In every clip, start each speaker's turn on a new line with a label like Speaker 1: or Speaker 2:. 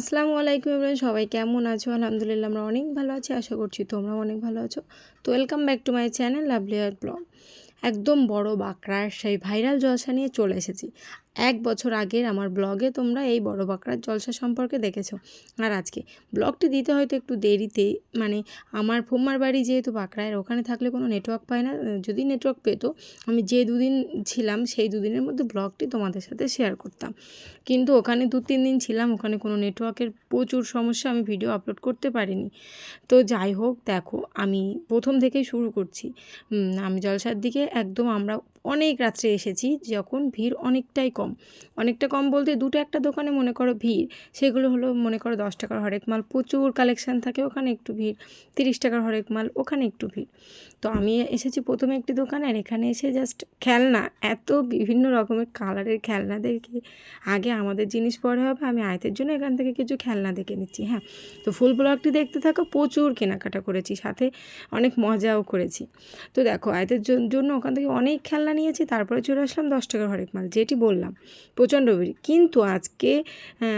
Speaker 1: আসসালামু আলাইকুম এবার সবাই কেমন আছো? আলহামদুলিল্লাহ আমরা অনেক ভালো আছি, আশা করছি তোমরা অনেক ভালো আছো। তো welcome back to my channel lovely R blog একদম বড় বাঁকড়ার সেই ভাইরাল জলসা নিয়ে চলে এসেছি। এক বছর আগের আমার ব্লগে তোমরা এই বড় বাঁকড়ার জলসা সম্পর্কে দেখেছ। আর আজকে ব্লগটি দিতে হয়তো একটু দেরিতে মানে আমার ফুম্মার বাড়ি যেহেতু বাঁকড়ায় ওখানে থাকলে কোনো নেটওয়ার্ক পায় না, যদি নেটওয়ার্ক পেতো, আমি যে দুদিন ছিলাম, সেই দুদিনের মধ্যে ব্লগটি তোমাদের সাথে শেয়ার করতাম। কিন্তু ওখানে দু তিন দিন ছিলাম, ওখানে কোনো নেটওয়ার্কের প্রচুর সমস্যা, আমি ভিডিও আপলোড করতে পারিনি। তো যাই হোক, দেখো, আমি প্রথম থেকেই শুরু করছি। আমি জলসার দিকে একদম আমরা অনেক রাত্রে এসেছি যখন ভিড় অনেকটাই কম। অনেকটা কম বলতে দুটো একটা দোকানে মনে করো ভিড়, সেগুলো হলো মনে করো দশ টাকার হরেক মাল। প্রচুর কালেকশান থাকে, ওখানে একটু ভিড়। তিরিশ টাকার হরেক মাল, ওখানে একটু ভিড়। তো আমি এসেছি প্রথমে একটি দোকানে আর এখানে এসে জাস্ট খেলনা, এত বিভিন্ন রকমের কালারের খেলনা দেখে। আগে আমাদের জিনিস পরে হবে, আমি আয়তের জন্য এখান থেকে কিছু খেলনা দেখে নিচ্ছি হ্যাঁ। তো ফুল ব্লগটি দেখতে থাকো, প্রচুর কেনাকাটা করেছি, সাথে অনেক মজাও করেছি। তো দেখো আয়তের জন্য ওখান থেকে অনেক খেলনা নিয়েছি, তারপরে চলে আসলাম দশ টাকার হরেক মাল, যেটি বললাম, প্রচণ্ড ভিড়। কিন্তু আজকে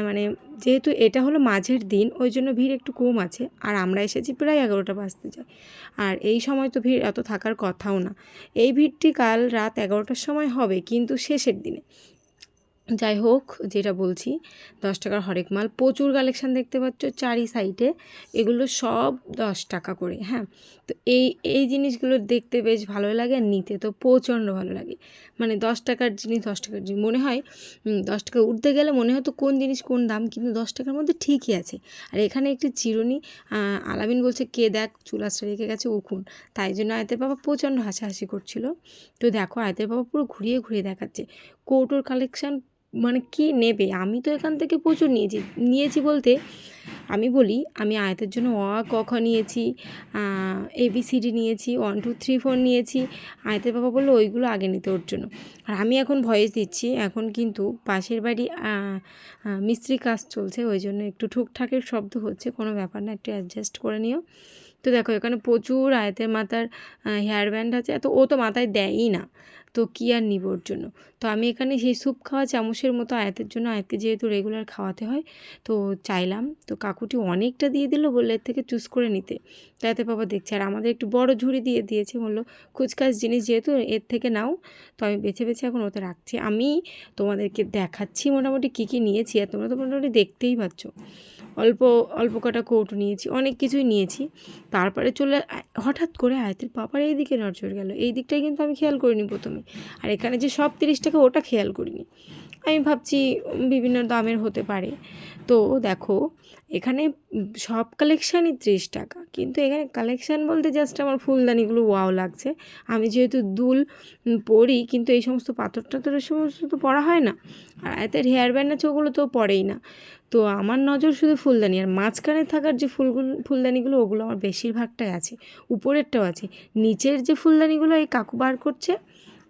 Speaker 1: মানে যেহেতু এটা হলো মাঝের দিন, ওই জন্য ভিড় একটু কম আছে, আর আমরা এসেছি প্রায় এগারোটা বাজতে যায়। আর এই সময় তো ভিড় এত থাকার কথাও না। এই ভিড়টি কাল রাত এগারোটার সময় হবে, কিন্তু শেষের দিনে। যাই হোক, যেটা বলছি, দশ টাকার হরেক মাল, প্রচুর কালেকশান দেখতে পাচ্ছ, চারি সাইডে এগুলো সব দশ টাকা করে হ্যাঁ। তো এই এই জিনিসগুলো দেখতে বেশ ভালো লাগে আর নিতে তো প্রচণ্ড ভালো লাগে। মানে দশ টাকার জিনিস, দশ টাকার জিনিস, মনে হয় দশ টাকা উঠতে গেলে মনে হয় তো কোন জিনিস কোন দাম, কিন্তু দশ টাকার মধ্যে ঠিকই আছে। আর এখানে একটি চিরুনি আলামিন বলছে, কে দেখ, চুল আশ্রয় রেখে গেছে উকুন তাই জন্য আয়তের বাবা প্রচণ্ড হাসাহাসি করছিল। তো দেখো, আয়তের বাবা পুরো ঘুরিয়ে ঘুরিয়ে দেখাচ্ছে। কৌটোর কালেকশান মানে কি নেবে? আমি তো এখান থেকে প্রচুর নিয়েছি নিয়েছি বলতে আমি বলি, আমি আয়তের জন্য অ, ক, খ নিয়েছি এবিসিডি নিয়েছি ওয়ান টু থ্রি ফোর নিয়েছি। আয়তের বাবা বলল, ওইগুলো আগে নিতে ওর জন্য। আর আমি এখন ভয়েস দিচ্ছি, এখন কিন্তু পাশের বাড়ি মিস্ত্রি কাজ চলছে, ওই জন্য একটু ঠুকঠাকের শব্দ হচ্ছে, কোনো ব্যাপার না, একটু অ্যাডজাস্ট করে নিও। তো দেখো, এখানে প্রচুর আয়তের মাথার হেয়ার ব্যান্ড আছে তো ও তো মাথায় দেয়ই না। তো কী আর নিব ওর জন্য? তো আমি এখানে সেই স্যুপ খাওয়া চামচের মতো আয়াতের জন্য, আয়াতকে যেহেতু রেগুলার খাওয়াতে হয়, তো চাইলাম, তো কাকুটি অনেকটা দিয়ে দিল বললে, এর থেকে চুজ করে নিতে। তাতে বাবা দেখছে, আর আমাদের একটু বড় ঝুড়ি দিয়ে দিয়েছে, বলল, কুচকাচ জিনিস যেহেতু, এর থেকে নাও। তো আমি বেছে বেছে এখন ওতে রাখছি। আমি তোমাদেরকে দেখাচ্ছি মোটামুটি কী কী নিয়েছি, আর তোমরা তো মোটামুটি দেখতেই পাচ্ছ। অল্প অল্প কটা কৌটো নিয়েছি, অনেক কিছুই নিয়েছি। তারপরে চলে হঠাৎ করে আয়তের পাপার এই দিকে নজর গেল। এই দিকটাই কিন্তু আমি খেয়াল করিনি প্রথমে। আর এখানে যে সব তিরিশ টাকা ওটা খেয়াল করিনি। আমি ভাবছি বিভিন্ন দামের হতে পারে। তো দেখো, এখানে সব কালেকশানই ত্রিশ টাকা। কিন্তু এখানে কালেকশান বলতে জাস্ট আমার ফুলদানিগুলো ওয়াও লাগছে। আমি যেহেতু দুল পরি, কিন্তু এই সমস্ত পাথর টাথর সমস্ত তো পরা হয় না। আর এতের হেয়ার ব্যান্ড আছে, ওগুলো তো পরেই না। তো আমার নজর শুধু ফুলদানি। আর মাঝখানে থাকার যে ফুলগুলো ফুলদানিগুলো, ওগুলো আমার বেশিরভাগটাই আছে, উপরেরটাও আছে। নিচের যে ফুলদানিগুলো এই কাকু বার করছে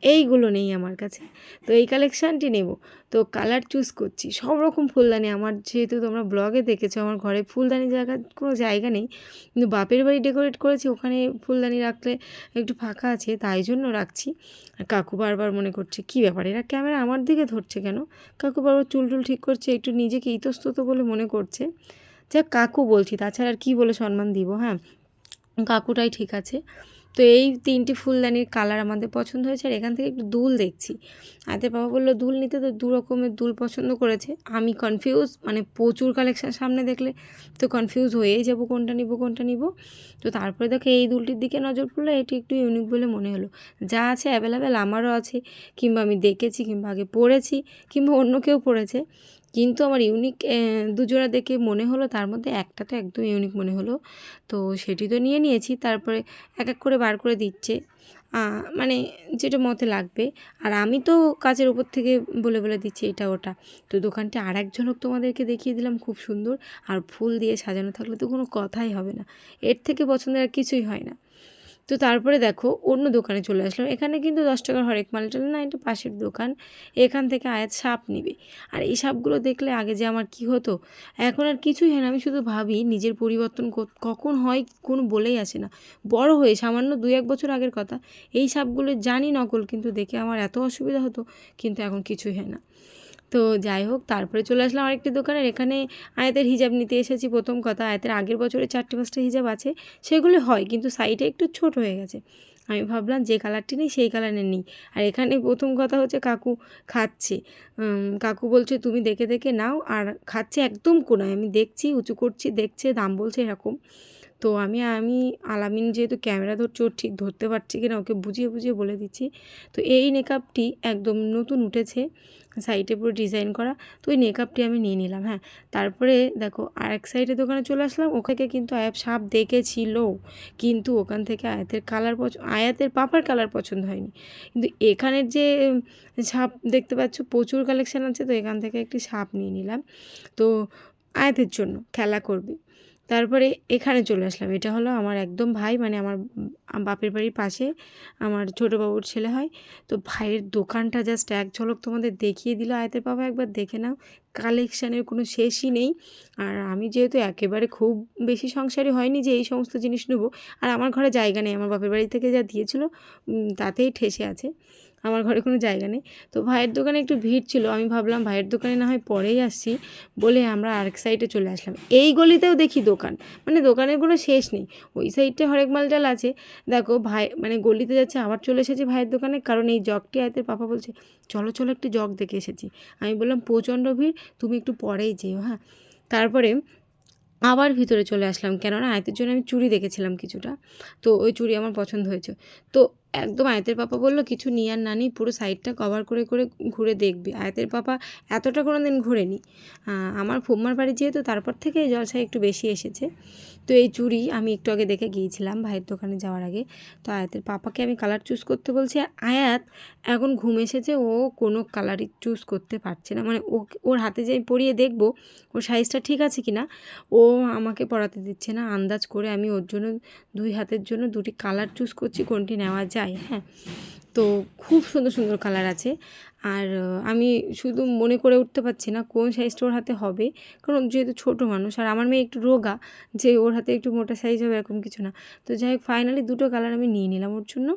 Speaker 1: এইগুলো নেই আমার কাছে। তো এই কালেকশানটি নেব। তো কালার চুজ করছি। সব রকম ফুলদানি। আমার যেহেতু তোমরা ব্লগে দেখেছ, আমার ঘরে ফুলদানি জায়গার কোনো জায়গা নেই। কিন্তু বাপের বাড়ি ডেকোরেট করেছি, ওখানে ফুলদানি রাখলে একটু ফাঁকা আছে, তাই জন্য রাখছি। আর কাকু বারবার মনে করছে, কী ব্যাপার? এরা ক্যামেরা আমার দিকে ধরছে কেন? কাকু বারবার চুল টুল ঠিক করছে, একটু নিজেকে ইতস্তত বলে মনে করছে। যাক, কাকু বলছি, তাছাড়া আর কী বলে সম্মান দিব হ্যাঁ? কাকুটাই ঠিক আছে। তো এই তিনটি ফুলদানির কালার আমাদের পছন্দ হয়েছে আর এখান থেকে একটু দুল দেখছি। আদের বাবা বলল, দুল নিতে তো দু রকমের দুল পছন্দ করেছে। আমি কনফিউজ মানে প্রচুর কালেকশান সামনে দেখলে তো কনফিউজ হয়েই যাব কোনটা নিব কোনটা নিব। তো তারপরে দেখো এই দুলটির দিকে নজর পড়ল, এটি একটু ইউনিক বলে মনে হলো। যা আছে অ্যাভেলেবেল আমারও আছে, কিংবা আমি দেখেছি, কিংবা আগে পড়েছি, কিংবা অন্য কেউ পড়েছে। কিন্তু আমার ইউনিক দুজোড়া দেখে মনে হলো, তার মধ্যে একটা তো একদম ইউনিক মনে হলো। তো সেটি তো নিয়ে নিয়েছি, তারপরে এক এক করে বার করে দিচ্ছে। মানে যেটা মতে লাগবে। আর আমি তো কাজের উপর থেকে বলে বলে দিচ্ছি, এটা ওটা। তো দোকানটি আর এক ঝলক তোমাদেরকে দেখিয়ে দিলাম, খুব সুন্দর। আর ফুল দিয়ে সাজানো থাকলে তো কোনো কথাই হবে না। এর থেকে পছন্দের আর কিছুই হয় না। তো তারপরে দেখো, অন্য দোকানে চলে আসলাম। এখানে কিন্তু দশ টাকার হরেক মালটা না, এটা পাশের দোকান। এখান থেকে আয়াত সাপ নিবে। আর এই সাপগুলো দেখলে আগে যে আমার কি হতো, এখন আর কিছুই হয় না। আমি শুধু ভাবি নিজের পরিবর্তন কখন হয়, কোন বলেই আসে না। বড় হয়ে, সামান্য দুই এক বছর আগের কথা, এই সাপগুলো জানি নকল, কিন্তু দেখে আমার এত অসুবিধা হতো, কিন্তু এখন কিছুই হয় না। তো যাই হোক, তারপরে চলে আসলাম আরেকটি দোকানের। এখানে আয়াতের হিজাব নিতে এসেছি, প্রথম কথা। আয়াতের আগের বছরে চারটে, পাঁচটা হিজাব আছে, সেগুলো হয়, কিন্তু সাইডে একটু ছোট হয়ে গেছে। আমি ভাবলাম যে কালারটি নেই, সেই কালারের নিই। আর এখানে প্রথম কথা হচ্ছে কাকু খাচ্ছে। কাকু বলছে, তুমি দেখে দেখে নাও। আর খাচ্ছে একদম কোনায়। আমি দেখছি, উঁচু করছি, দেখছে, দাম বলছে এরকম। তো আমি আমি আলামিন যেহেতু ক্যামেরা ধরছে ওর ঠিক ধরতে পারছি কিনা ওকে বুঝিয়ে বুঝিয়ে বলে দিচ্ছি। তো এই মেকআপটি একদম নতুন উঠেছে সাইডে পুরো ডিজাইন করা। তো ওই মেকআপটি আমি নিয়ে নিলাম হ্যাঁ। তারপরে দেখো, আরেক সাইডে দোকানে চলে আসলাম, ওখানে কিন্তু আয়াত সাপ দেখেছিল। কিন্তু ওখান থেকে আয়াতের কালার পছন্দ আয়াতের পাপার কালার পছন্দ হয়নি। কিন্তু এখানের যে সাপ দেখতে পাচ্ছ, প্রচুর কালেকশান আছে, তো এখান থেকে একটি সাপ নিয়ে নিলাম। তো আয়াতের জন্য খেলা করবে। তারপরে এখানে চলে আসলাম। এটা হলো আমার একদম ভাই মানে আমার বাপের বাড়ির পাশে আমার ছোটো বাবুর ছেলে হয়। তো ভাইয়ের দোকানটা জাস্ট এক ঝলক তোমাদের দেখিয়ে দিল। আয়তের বাবা একবার দেখে নাও কালেকশানের কোনো শেষই নেই। আর আমি যেহেতু একেবারে খুব বেশি সংসারী হয়নি যে এই সমস্ত জিনিস নেব, আর আমার ঘরে জায়গা নেই। আমার বাপের বাড়ি থেকে যা দিয়েছিল তাতেই ঠেসে আছে। আমার ঘরে কোনো জায়গা নেই। তো ভাইয়ের দোকানে একটু ভিড় ছিল, আমি ভাবলাম ভাইয়ের দোকানে না হয় পরেই আসছি বলে আমরা আরেক সাইডে চলে আসলাম। এই গলিতেও দেখি দোকান মানে দোকানের কোনো শেষ নেই। ওই সাইডে হরেক মালটাল আছে। দেখো ভাই মানে গলিতে যাচ্ছে, আবার চলে এসেছি ভাইয়ের দোকানে, কারণ এই জগটি আয়তের পাপা বলছে, চলো চলো একটু জগ দেখে এসেছি। আমি বললাম, প্রচণ্ড ভিড়, তুমি একটু পরেই যেও হ্যাঁ? তারপরে আবার ভিতরে চলে আসলাম, কেননা আয়তের জন্য আমি চুড়ি দেখেছিলাম কিছুটা। তো ওই চুড়ি আমার পছন্দ হয়েছে। তো একদম আয়তের পাপা বলল, কিছু নিয়ে আর না নিই পুরো সাইডটা কভার করে করে ঘুরে দেখবি। আয়তের পাপা এতটা কোনো দিন ঘুরেনি আমার ফুম্মার বাড়ি যেহেতু, তারপর থেকে এই জলসায় একটু বেশি এসেছে। তো এই চুড়ি আমি একটু আগে দেখে গিয়েছিলাম ভাইয়ের দোকানে যাওয়ার আগে। তো আয়াতের পাপাকে আমি কালার চুজ করতে বলছি। আয়াত এখন ঘুম এসেছে, ও কোনো কালারই চুজ করতে পারছে না। মানে ও, ওর হাতে যে পরিয়ে দেখব, ওর সাইজটা ঠিক আছে কি না, ও আমাকে পড়াতে দিচ্ছে না। আন্দাজ করে আমি ওর জন্য, দুই হাতের জন্য দুটি কালার চুজ করছি, কোনটি নেওয়া যায় হ্যাঁ। তো খুব সুন্দর সুন্দর কালার আছে। আর আমি শুধু মনে করে উঠতে পারছি না কোন সাইজটা ওর হাতে হবে। কারণ যেহেতু ছোটো মানুষ, আর আমার মেয়ে একটু রোগা, যে ওর হাতে একটু মোটা সাইজ হবে এরকম কিছু না। তো যাই হোক ফাইনালি দুটো কালার আমি নিয়ে নিলাম ওর জন্য।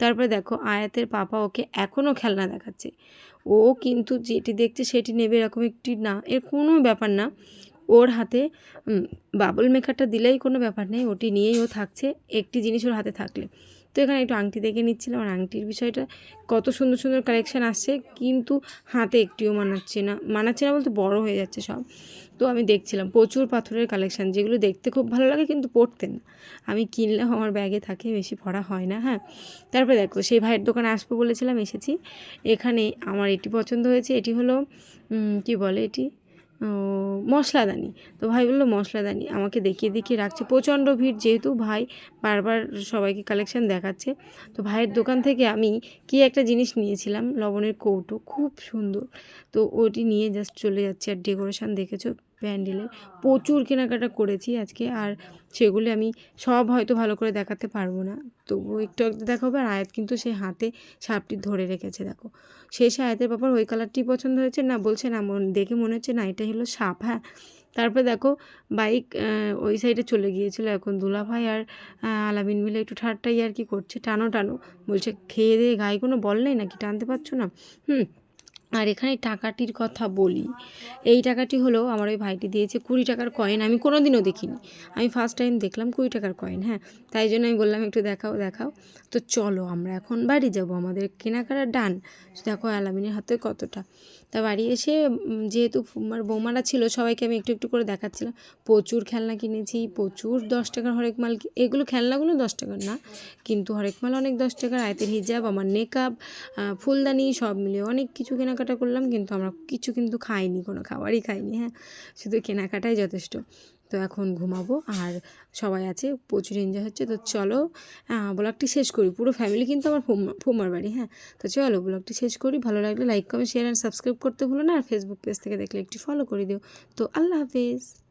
Speaker 1: তারপরে দেখো, আয়াতের পাপা ওকে এখনও খেলনা দেখাচ্ছে। ও কিন্তু যেটি দেখছে সেটি নেবে এরকম একটি না, এর কোনো ব্যাপার না। ওর হাতে বাবল মেকারটা দিলেই কোনো ব্যাপার নেই, ওটি নিয়েই ও থাকছে, একটি জিনিস ওর হাতে থাকলে। তো এখানে একটু আংটি দেখে নিচ্ছিলাম আর আংটির বিষয়টা, কত সুন্দর সুন্দর কালেকশান আসছে, কিন্তু হাতে একটিও মানাচ্ছে না। মানাচ্ছে না বলতে বড় হয়ে যাচ্ছে সব। তো আমি দেখছিলাম প্রচুর পাথরের কালেকশান যেগুলো দেখতে খুব ভালো লাগে কিন্তু পড়তে না। আমি কিনলেও আমার ব্যাগে থাকে, বেশি পড়া হয় না হ্যাঁ। তারপরে দেখো, সেই ভাইয়ের দোকানে আসব বলেছিলাম, এসেছি। এখানে আমার এটি পছন্দ হয়েছে, এটি হলো কি বলে এটি? মশলাদানি তো ভাই বলল মশলাদানি আমাকে দেখিয়ে দেখিয়ে রাখছে। প্রচণ্ড ভিড় যেহেতু ভাই বারবার সবাইকে কালেকশান দেখাচ্ছে। তো ভাইয়ের দোকান থেকে আমি কি একটা জিনিস নিয়েছিলাম, লবণের কৌটো। খুব সুন্দর। তো ওটি নিয়ে জাস্ট চলে যাচ্ছে। আর ডেকোরেশান দেখেছ? প্যান্ডেলের প্রচুর কেনাকাটা করেছি আজকে, আর সেগুলি আমি সব হয়তো ভালো করে দেখাতে পারব না। তবুও একটু একটু দেখাবো, আর আয়াত কিন্তু সেই হাতে সাপটি ধরে রেখেছে, দেখো। শেষে আয়াতের ব্যাপার, ওই কালারটি পছন্দ হয়েছে না, বলছে না দেখে মনে হচ্ছে না, এটাই হলো সাপ হ্যাঁ। তারপরে দেখো, বাইক ওই সাইডে চলে গিয়েছিল এখন দুলা ভাই আর আলামিন মিলে একটু ঠাট্টাই আর কি করছে, টানো টানো। বলছে, খেয়ে দিয়ে গায়ে কোনো বল নেই নাকি? টানতে পারছ না? হুম। আর এখানে টাকাটির কথা বলি। এই টাকাটি হলো আমার ওই ভাইটি দিয়েছে কুড়ি টাকার কয়েন আমি কোনো দিনও দেখিনি। আমি ফার্স্ট টাইম দেখলাম কুড়ি টাকার কয়েন হ্যাঁ। তাই জন্য আমি বললাম, একটু দেখাও দেখাও। তো চলো আমরা এখন বাড়ি যাব, আমাদের কেনাকাটা ডান। দেখো অ্যালামিনের হাতে কতটা। তা বাড়ি এসে যেহেতু আমার বৌমারা ছিল, সবাইকে আমি একটু একটু করে দেখাচ্ছিলাম। প্রচুর খেলনা কিনেছি, প্রচুর দশ টাকার হরেক মাল এগুলো খেলনাগুলো দশ টাকার না, কিন্তু হরেক মাল অনেক দশ টাকার। আয়তের হিজাব, আমার নেকআপ ফুলদানি, সব মিলিয়ে অনেক কিছু কেনাকাটা করলাম, কিন্তু আমরা কিছু কিন্তু খাইনি, কোনো খাবারই খাইনি হ্যাঁ। শুধু কেনাকাটাই যথেষ্ট। তো এখন ঘুমাবো, আর সবাই আছে, প্রচুর এনজয় হচ্ছে, তো চলো ব্লগটি শেষ করি। পুরো ফ্যামিলি কিন্তু আমার ফোমার বাড়ি হ্যাঁ। তো চলো, ব্লগটি শেষ করি। ভালো লাগলে like comment share and subscribe করতে ভুলো না। আর ফেসবুক পেজ থেকে দেখলে একটি ফলো করে দিও। তো আল্লাহ হাফেজ।